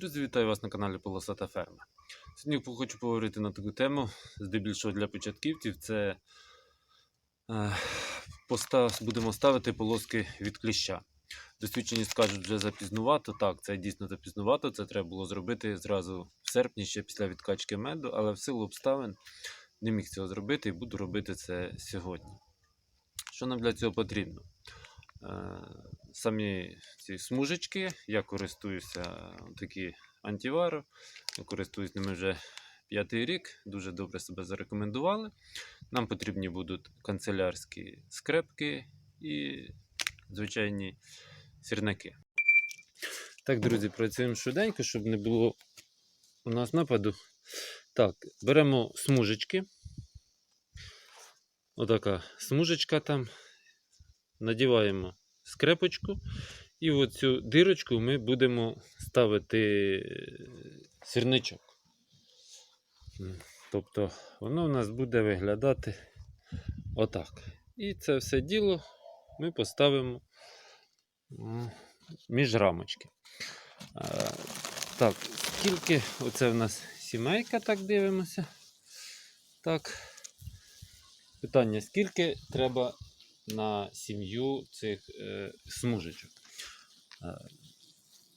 Друзі, вітаю вас на каналі Полосата Ферма. Сьогодні хочу поговорити на таку тему, здебільшого для початківців. Це е, постав, будемо ставити полоски від кліща. Досвідчені скажуть, вже запізнувато. Так, це дійсно запізнувато. Це треба було зробити зразу в серпні, ще після відкачки меду, але в силу обставин не міг цього зробити і буду робити це сьогодні. Що нам для цього потрібно? Е, самі ці смужечки. Я користуюся такі антивару. Я користуюсь ними вже п'ятий рік. Дуже добре себе зарекомендували. Нам потрібні будуть канцелярські скрепки і звичайні сірники. Так, друзі, працюємо швиденько, щоб не було у нас нападу. Так, беремо смужечки. Отака смужечка там. Надіваємо скрепочку. І в цю дирочку ми будемо ставити е, сірничок. Тобто воно у нас буде виглядати отак. І це все діло ми поставимо між рамочки. Так, скільки оце в нас сімейка, так дивимося. Так. Питання: скільки треба на сім'ю цих е, смужечок. Е,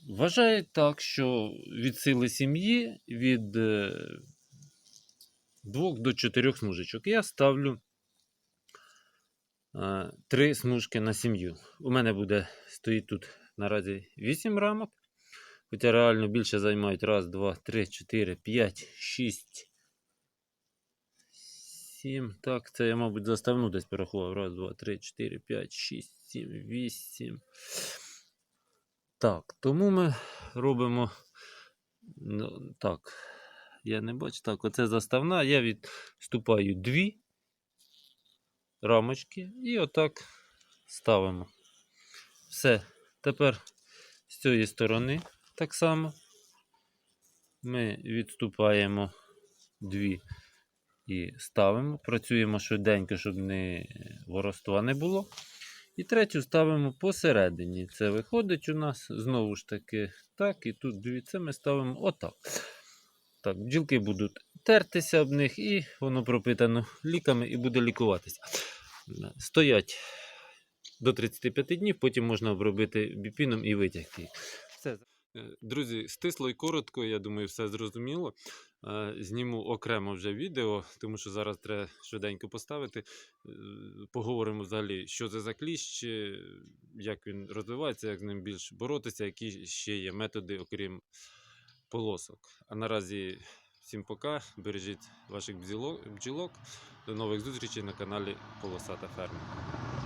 Вважаю так, що від сили сім'ї від е, 2 до 4 смужечок я ставлю е, 3 смужки на сім'ю. У мене буде стоїть тут наразі 8 рамок. Хоча реально більше займають 1, 2, 3, 4, 5, 6. 7. Так, це я, мабуть, заставну десь порахував. Раз, два, три, 4, 5, 6, 7, 8. Так, тому ми робимо. Ну, так, я не бачу. Так, оце заставна. Я відступаю дві рамочки і отак ставимо. Все. Тепер з цієї сторони так само. Ми відступаємо дві і ставимо. Працюємо швиденько, щоб не ворожства не було. І третю ставимо посередині. Це виходить у нас знову ж таки так. І тут дивіться, ми ставимо отак. Так, бджілки будуть тертися об них, і воно пропитано ліками і буде лікуватися. Стоять до 35 днів, потім можна обробити біпіном і витягти. Все. Е, Друзі, стисло і коротко, я думаю, все зрозуміло. Е, Зніму окремо вже відео, тому що зараз треба швиденько поставити. Е, Поговоримо взагалі, що це за кліщ, як він розвивається, як з ним більш боротися, які ще є методи, окрім полосок. А наразі всім пока. Бережіть ваших бджілок. До нових зустрічей на каналі Полосата Ферма.